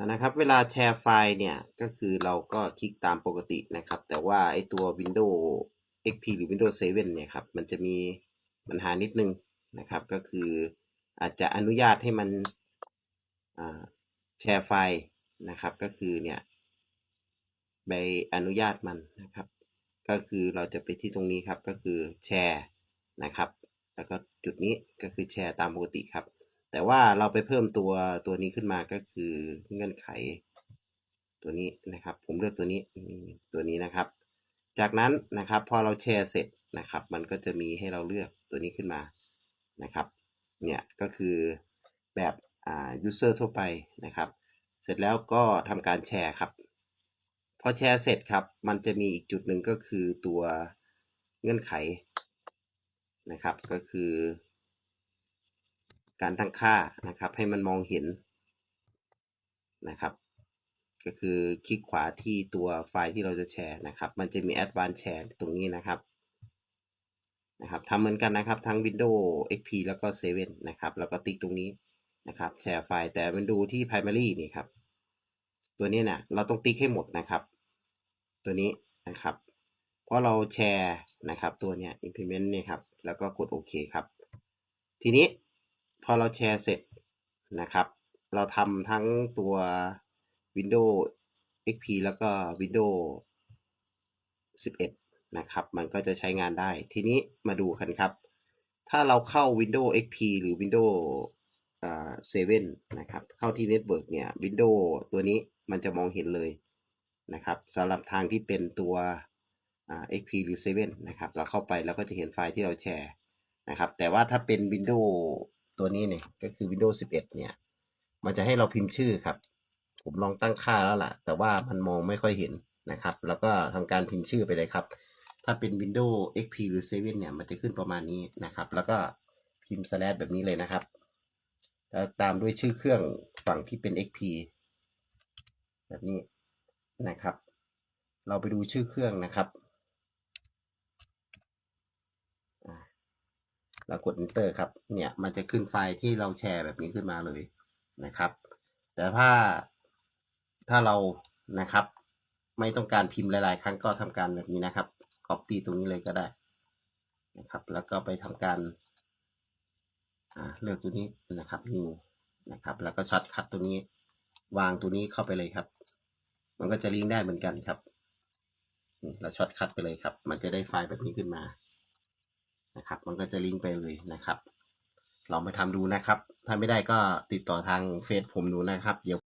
นะครับ เวลาแชร์ไฟล์เนี่ย ก็คือเราก็คลิกตามปกตินะครับ แต่ว่าไอตัว Windows XP หรือ Windows 7 เนี่ยครับ มันจะมีปัญหานิดนึงนะครับ ก็คืออาจจะอนุญาตให้มันแชร์ไฟล์นะครับ ก็คือเนี่ยใบอนุญาตมันนะครับ ก็คือเราจะไปที่ตรงนี้ครับ ก็คือแชร์นะครับ แล้วก็จุดนี้ก็คือแชร์ตามปกติครับ แต่ว่าเราไปเพิ่มตัวตัวนี้ขึ้นมาก็คือเงื่อนไข ตัวนี้นะครับ ผมเลือกตัวนี้ตัวนี้นะครับ จากนั้นนะครับ พอเราแชร์เสร็จนะครับ มันก็จะมีให้เราเลือกตัวนี้ขึ้นมานะครับ เนี่ยก็คือแบบอ่า user ทั่วไปนะครับ เสร็จแล้วก็ทำการแชร์ครับ พอแชร์เสร็จครับ มันจะมีอีกจุดหนึ่งก็คือตัวเงื่อนไขนะครับ ก็คือ การตั้งค่านะครับ ให้มันมองเห็นนะครับ ก็คือคลิกขวาที่ตัวไฟล์ที่เราจะแชร์นะครับ มันจะมี Advanced Share ตรงนี้นะครับนะครับทำเหมือนกันนะครับ ทั้ง Windows XP แล้วก็7นะครับ แล้วก็ติ๊กตรงนี้นะครับ แชร์ไฟล์แต่มันดูที่ Primary นี่ครับ ตัวนี้เนี่ยเราต้องติ๊กให้หมดนะครับ ตัวนี้นะครับเพราะเราแชร์นะครับตัวเนี้ย implement เนี่ยครับ แล้วก็กดโอเคครับ ทีนี้ พอเราแชร์เสร็จนะครับ เราทำทั้งตัว Windows XP แล้วก็ Windows 11 นะครับ มันก็จะใช้งานได้ ทีนี้มาดูกันครับ ถ้าเราเข้า Windows XP หรือ Windows อ่า7นะครับ เข้าที่ Network เนี่ย Windows ตัวนี้มันจะมองเห็นเลยนะครับสำหรับทางที่เป็นตัว XP หรือ 7 นะครับ เราเข้าไปแล้วก็จะเห็นไฟล์ที่เราแชร์นะครับ แต่ว่าถ้าเป็น Windows ตัวนี้เนี่ยก็คือ Windows 11 เนี่ย มันจะให้เราพิมพ์ชื่อครับ ผมลองตั้งค่าแล้วล่ะ แต่ว่ามันมองไม่ค่อยเห็นนะครับ แล้วก็ทำการพิมพ์ชื่อไปเลยครับ ถ้าเป็น Windows XP หรือ 7 เนี่ย มันจะขึ้นประมาณนี้นะครับ แล้วก็พิมพ์ slash แบบนี้เลยนะครับแล้วตามด้วยชื่อเครื่องฝั่งที่เป็น XP แบบนี้นะครับ เราไปดูชื่อเครื่องนะครับอ่า แล้วกด enter ครับ เนี่ยมันจะขึ้นไฟล์ที่เราแชร์แบบนี้ขึ้นมาเลยนะครับ แต่ถ้าถ้าเรานะครับ ไม่ต้องการพิมพ์หลาย ๆ ครั้งก็ทำการแบบนี้นะครับ copy ตรงนี้เลยก็ได้นะครับ แล้วก็ไปทำการอ่าเลือกตัวนี้นะครับ new นะครับ แล้วก็ช็อตคัดตัวนี้ วางตัวนี้เข้าไปเลยครับ มันก็จะลิงก์ได้เหมือนกันครับเราช็อตคัดไปเลยครับ มันจะได้ไฟล์แบบนี้ขึ้นมา นะครับ มันก็จะลิงก์ไปเลยนะครับลองไปทำดูนะครับ ถ้าไม่ได้ก็ติดต่อทางเฟซผมดูนะครับ เดี๋ยว